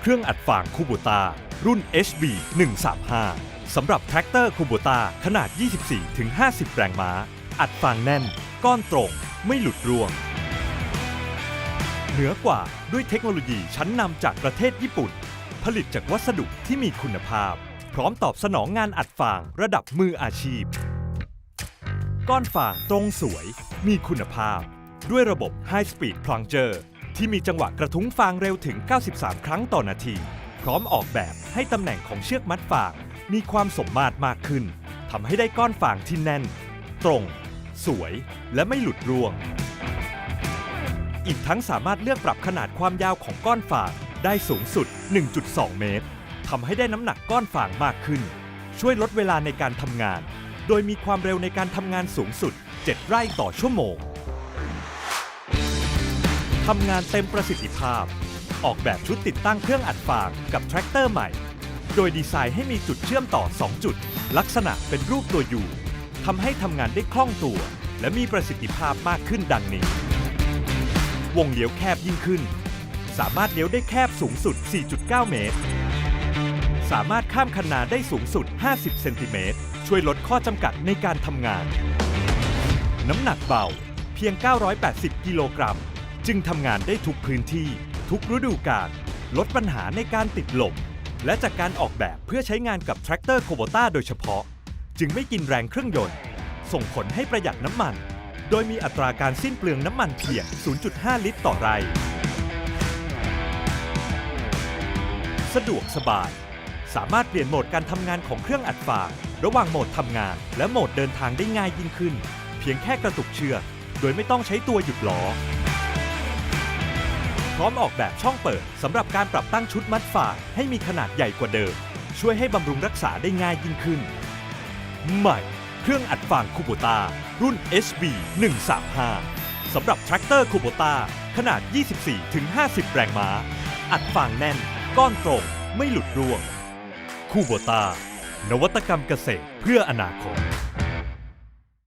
เครื่องอัดฟางคูโบตารุ่น HB 135สำหรับแทรกเตอร์คูโบตาขนาด 24-50 แรงม้า อัดฟางแน่น ก้อนตรง ไม่หลุดร่วง เหนือกว่าด้วยเทคโนโลยีชั้นนำจากประเทศญี่ปุ่น ผลิตจากวัสดุที่มีคุณภาพ พร้อมตอบสนองงานอัดฟางระดับมืออาชีพ ก้อนฟางตรงสวย มีคุณภาพ ด้วยระบบ High Speed Plunger ที่มีจังหวะกระทุ้งฟางเร็วถึง 93 ครั้งต่อนาที พร้อมออกแบบให้ตำแหน่งของเชือกมัดฟาง มีความสมมาตรมากขึ้นทำให้ได้ก้อนฟางที่แน่น ตรง สวยและไม่หลุดร่วง อีกทั้งสามารถเลือกปรับขนาดความยาวของก้อนฟางได้สูงสุด 1.2 เมตรทำให้ได้น้ำหนักก้อนฟางมากขึ้น ช่วยลดเวลาในการทำงาน โดยมีความเร็วในการทำงานสูงสุด 7 ไร่ต่อชั่วโมง ทำงานเต็มประสิทธิภาพ ออกแบบชุดติดตั้งเครื่องอัดฟางกับแทรกเตอร์ใหม่ โดยดีไซน์ให้มีจุดเชื่อมต่อ 2 จุด ลักษณะเป็นรูปตัวยูทำให้ทำงานได้คล่องตัว และมีประสิทธิภาพมากขึ้นดังนี้ วงเลี้ยวแคบยิ่งขึ้น สามารถเลี้ยวได้แคบสูงสุด 4.9 เมตร สามารถข้ามคันนาได้สูงสุด 50 เซนติเมตร ช่วยลดข้อจำกัดในการทำงาน น้ำหนักเบาเพียง 980 กิโลกรัม จึงทำงานได้ทุกพื้นที่ ทุกฤดูกาลลดปัญหาในการติดลมและจากการออกแบบเพื่อใช้งานกับแทรกเตอร์โคโบต้าโดยเฉพาะ จึงไม่กินแรงเครื่องยนต์ ส่งผลให้ประหยัดน้ำมัน โดยมีอัตราการสิ้นเปลืองน้ำมันเพียง 0.5 ลิตรต่อไร่สะดวกสบาย สามารถเปลี่ยนโหมดการทำงานของเครื่องอัดฟางระหว่างโหมดทำงาน และโหมดเดินทางได้ง่ายยิ่งขึ้น เพียงแค่กระตุกเชือกโดยไม่ต้องใช้ตัวหยุดล้อ พร้อมออกแบบช่องเปิดสำหรับการปรับตั้งชุดมัดฟาให้มีขนาดใหญ่กว่าเดิม ช่วยให้บำรุงรักษาได้ง่ายยิ่งขึ้น ใหม่ เครื่องอัดฟางคูโบตารุ่น HB 135สำหรับแทรกเตอร์คูโบตาขนาด 24-50 แรงม้า อัดฟางแน่น ก้อนตรง ไม่หลุดร่วงคูโบตานวัตกรรมเกษตรเพื่ออนาคต